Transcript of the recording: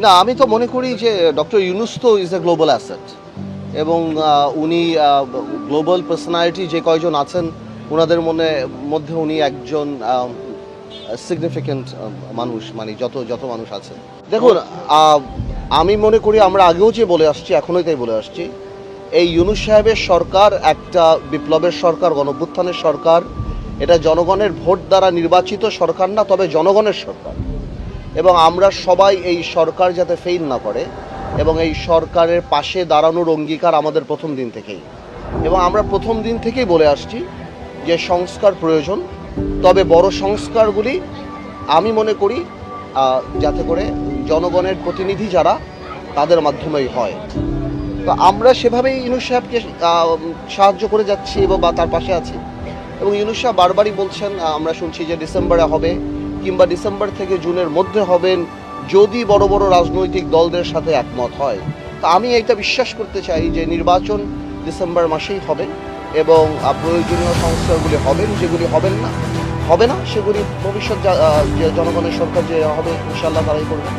না, আমি তো মনে করি যে ডক্টর ইউনুস তো ইজ এ গ্লোবাল অ্যাসেট এবং উনি গ্লোবাল পার্সোনালিটি যে কয়জন আছেন ওনাদের মনে, মধ্যে উনি একজন সিগনিফিক্যান্ট মানুষ মানে যত যত মানুষ আছে। দেখুন আমি মনে করি আমরা আগেও যে বলে আসছি, এখনোই তাই বলে আসছি। এই ইউনুস সাহেবের সরকার একটা বিপ্লবের সরকার, গণভ্যুত্থানের সরকার। এটা জনগণের ভোট দ্বারা নির্বাচিত সরকার না, তবে জনগণের সরকার। এবং আমরা সবাই এই সরকার যাতে ফেইল না করে এবং এই সরকারের পাশে দাঁড়ানোর অঙ্গীকার আমাদের প্রথম দিন থেকেই। এবং আমরা প্রথম দিন থেকেই বলে আসছি যে সংস্কার প্রয়োজন, তবে বড় সংস্কারগুলি আমি মনে করি যাতে করে জনগণের প্রতিনিধি যারা, তাদের মাধ্যমেই হয়। তো আমরা সেভাবেই ইউনুস সাহেবকে সাহায্য করে যাচ্ছি এবং বা তার পাশে আছি। এবং ইউনুস সাহেব বারবারই বলছেন আমরা শুনছি যে ডিসেম্বরে হবে কিংবা ডিসেম্বর থেকে জুনের মধ্যে হবেন যদি বড় বড় রাজনৈতিক দলদের সাথে একমত হয়। তা আমি এটা বিশ্বাস করতে চাই যে নির্বাচন ডিসেম্বর মাসেই হবে এবং প্রয়োজনীয় সংস্কারগুলি হবেন, যেগুলি হবেন না। হবে না, সেগুলি ভবিষ্যৎ জনগণের সরকার যে হবে ইনশাল্লাহ তারাই করবে।